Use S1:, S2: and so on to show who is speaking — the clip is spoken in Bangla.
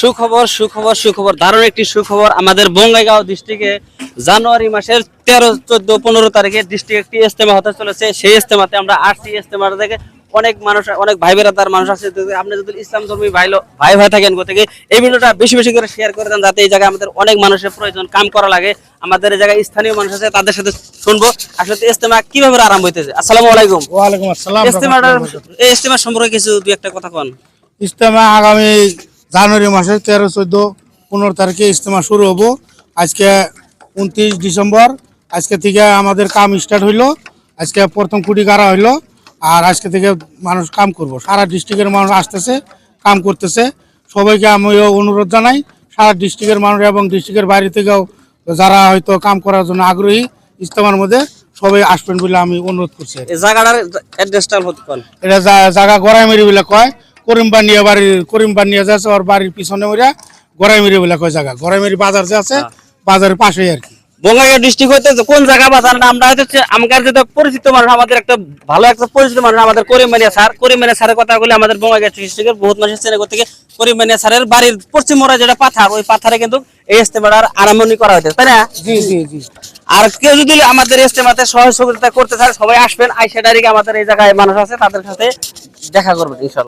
S1: সুখবর সুখবর সুখবর। দারুণ একটি সুখবর। আমাদের বঙ্গাইগাঁও ডিস্ট্রিক্টে জানুয়ারি মাসের তেরো চোদ্দ পনেরো তারিখে ডিস্ট্রিক্ট একটি ইস্তেমা হতে চলেছে। সেই ইস্তেমাতে আমরা আসছি ইস্তেমার থেকে অনেক মানুষ অনেক ভাই বেড়াতার মানুষ আছে। আপনি যদি ইসলাম ধর্মী ভাই ভাই ভাই থাকেন কোথেকে এই ভিডিওটা বেশি বেশি করে শেয়ার করে দেন যাতে এই জায়গায় আমাদের অনেক মানুষের প্রয়োজন কাম করা লাগে। আমাদের এই জায়গায় স্থানীয় মানুষ আছে তাদের সাথে শুনব। আসলে ইস্তেমা কীভাবে আরম্ভ হইতেছে? আসসালামু আলাইকুম।
S2: ওয়ালাইকুম আসসালাম
S1: ইস্তেমাটার এই ইস্তেমার সম্পর্কে কিছু দুই একটা কথা কন।
S2: ইজতেমা আগামী জানুয়ারি মাসের তেরো চোদ্দ পনেরো তারিখে ইজতেমা শুরু হব। আজকে উনত্রিশ ডিসেম্বর। আজকে থেকে আমাদের কাম স্টার্ট হইল। আজকে প্রথম কুটি গাড়া হইল। আর আজকে থেকে মানুষ কাম করব। সারা ডিস্ট্রিক্টের মানুষ আসতেছে কাম করতেছে। সবাইকে আমি অনুরোধ জানাই সারা ডিস্ট্রিক্টের মানুষ এবং ডিস্ট্রিক্টের বাইরে থেকেও যারা হয়তো কাম করার জন্য আগ্রহী ইজতেমার মধ্যে সবাই আসবেন বলে আমি অনুরোধ করছি।
S1: জায়গাটার অ্যাড্রেসটা
S2: এটা জায়গা গড়াইমেরি বলে কয়। করিম বানিয়া বাড়ির করিম বানিয়া যে আছে ওর বাড়ির পিছনে ওরা গড়াইমেরি বলে কয় জায়গা। গড়াইমেরি বাজার যে আছে বাজারের পাশেই আর কি।
S1: বঙ্গাইগাঁও ডিস্ট্রিক্ট হইতে কোন জায়গা বাজার না আমরা হচ্ছে আমাদের যেটা পরিচিত মানুষ আমাদের একটা ভালো একটা পরিচিত মানুষ আমাদের করিমানিয়া স্যার। করিমানিয়া স্যারের কথা বলে আমাদের বঙ্গাইগাঁও ডিস্ট্রিক্টের বহুত মানুষ চেনে থেকে করিমানিয়া স্যারের বাড়ির পশ্চিম মোড়া যেটা পাথার ওই পাথারে কিন্তু এই ইস্তেমাটার আরম্ভনি করা হয়েছে তাই না?
S2: জি জি জি।
S1: আর কেউ যদি আমাদের ইস্তেমাতে সহযোগিতা করতে চায় সবাই আসবেন আইসা ডাইরেক্ট আমাদের এই জায়গায় মানুষ আছে তাদের সাথে দেখা করবেন ইনশাল্লাহ।